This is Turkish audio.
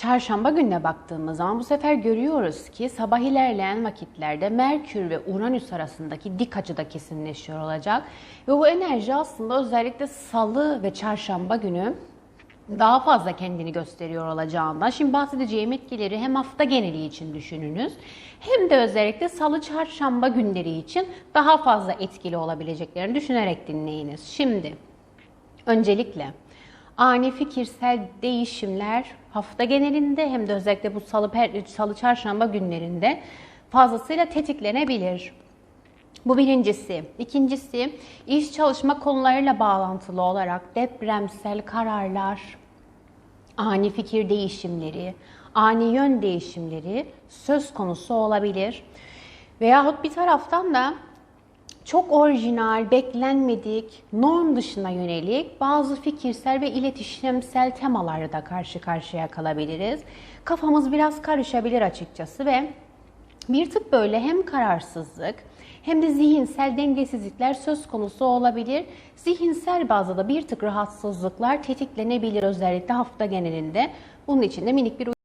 Çarşamba gününe baktığımız zaman bu sefer görüyoruz ki sabah ilerleyen vakitlerde Merkür ve Uranüs arasındaki dik açıda kesinleşiyor olacak. Ve bu enerji aslında özellikle salı ve çarşamba günü daha fazla kendini gösteriyor olacağından. Şimdi bahsedeceğim etkileri hem hafta geneli için düşününüz hem de özellikle salı çarşamba günleri için daha fazla etkili olabileceklerini düşünerek dinleyiniz. Şimdi öncelikle ani fikirsel değişimler hafta genelinde hem de özellikle bu salı, salı çarşamba günlerinde fazlasıyla tetiklenebilir. Bu birincisi. İkincisi, iş çalışma konularıyla bağlantılı olarak depremsel kararlar, ani fikir değişimleri, ani yön değişimleri söz konusu olabilir. Veyahut bir taraftan da çok orijinal, beklenmedik, norm dışına yönelik bazı fikirsel ve iletişimsel temalarla da karşı karşıya kalabiliriz. Kafamız biraz karışabilir açıkçası ve bir tık böyle hem kararsızlık hem de zihinsel dengesizlikler söz konusu olabilir. Zihinsel bazda da bir tık rahatsızlıklar tetiklenebilir özellikle hafta genelinde. Bunun için de minik bir